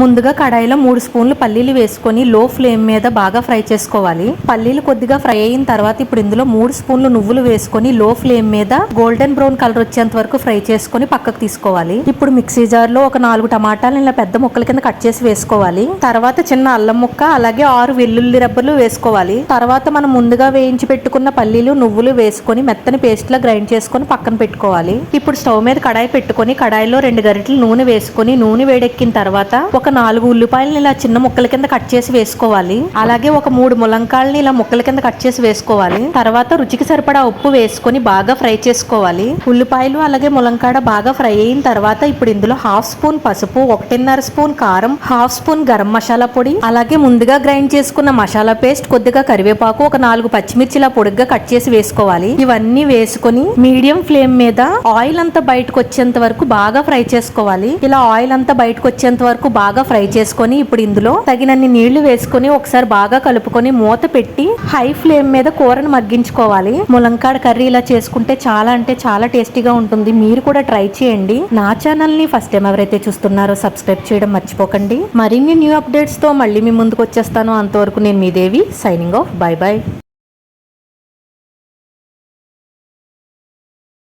ముందుగా కడాయిలో మూడు స్పూన్లు పల్లీలు వేసుకొని లో ఫ్లేమ్ మీద బాగా ఫ్రై చేసుకోవాలి. పల్లీలు కొద్దిగా ఫ్రై అయిన తర్వాత ఇప్పుడు ఇందులో మూడు స్పూన్లు నువ్వులు వేసుకొని లో ఫ్లేమ్ మీద గోల్డెన్ బ్రౌన్ కలర్ వచ్చేంత వరకు ఫ్రై చేసుకొని పక్కకు తీసుకోవాలి. ఇప్పుడు మిక్సీ జార్లో ఒక నాలుగు టమాటాలు ఇలా పెద్ద ముక్కల కింద కట్ చేసి వేసుకోవాలి. తర్వాత చిన్న అల్లం ముక్క అలాగే ఆరు వెల్లుల్లి రబ్బలు వేసుకోవాలి. తర్వాత మనం ముందుగా వేయించి పెట్టుకున్న పల్లీలు నువ్వులు వేసుకొని మెత్తని పేస్ట్ లా గ్రైండ్ చేసుకొని పక్కన పెట్టుకోవాలి. ఇప్పుడు స్టవ్ మీద కడాయి పెట్టుకొని కడాయిలో రెండు గరిటెలు నూనె వేసుకొని నూనె వేడెక్కిన తర్వాత ఒక నాలుగు ఉల్లిపాయలని ఇలా చిన్న ముక్కల కింద కట్ చేసి వేసుకోవాలి. అలాగే ఒక మూడు ములంకాయలని ఇలా ముక్కల కింద కట్ చేసి వేసుకోవాలి. తర్వాత రుచికి సరిపడా ఉప్పు వేసుకొని బాగా ఫ్రై చేసుకోవాలి. ఉల్లిపాయలు అలాగే ములంకాడ బాగా ఫ్రై అయిన తర్వాత ఇప్పుడు ఇందులో హాఫ్ స్పూన్ పసుపు ఒకటిన్నర స్పూన్ కారం హాఫ్ స్పూన్ గరం మసాలా పొడి అలాగే ముందుగా గ్రైండ్ చేసుకున్న మసాలా పేస్ట్ కొద్దిగా కరివేపాకు ఒక నాలుగు పచ్చిమిర్చిలా పొడిగ్గా కట్ చేసి వేసుకోవాలి. ఇవన్నీ వేసుకొని మీడియం ఫ్లేమ్ మీద ఆయిల్ అంతా బయటకు వచ్చేంత వరకు బాగా ఫ్రై చేసుకోవాలి. ఇలా ఆయిల్ అంతా బయటకు వచ్చేంత వరకు బాగా ఫ్రై చేసుకొని ఇప్పుడు ఇందులో తగినన్ని నీళ్ళు వేసుకొని ఒకసారి బాగా కలుపుకొని మూత పెట్టి హై ఫ్లేమ్ మీద కూరను మగ్గించుకోవాలి. ములంకాడ కర్రీ ఇలా చేసుకుంటే చాలా అంటే చాలా టేస్టీగా ఉంటుంది. మీరు కూడా ట్రై చేయండి. నా ఛానల్ని ఫస్ట్ టైం ఎవరైతే చూస్తున్నారో సబ్స్క్రైబ్ చేయడం మర్చిపోకండి. మరిన్ని న్యూ అప్డేట్స్తో మళ్ళీ మీ ముందుకు వచ్చేస్తాను. అంతవరకు నేను మీ Devi signing off bye bye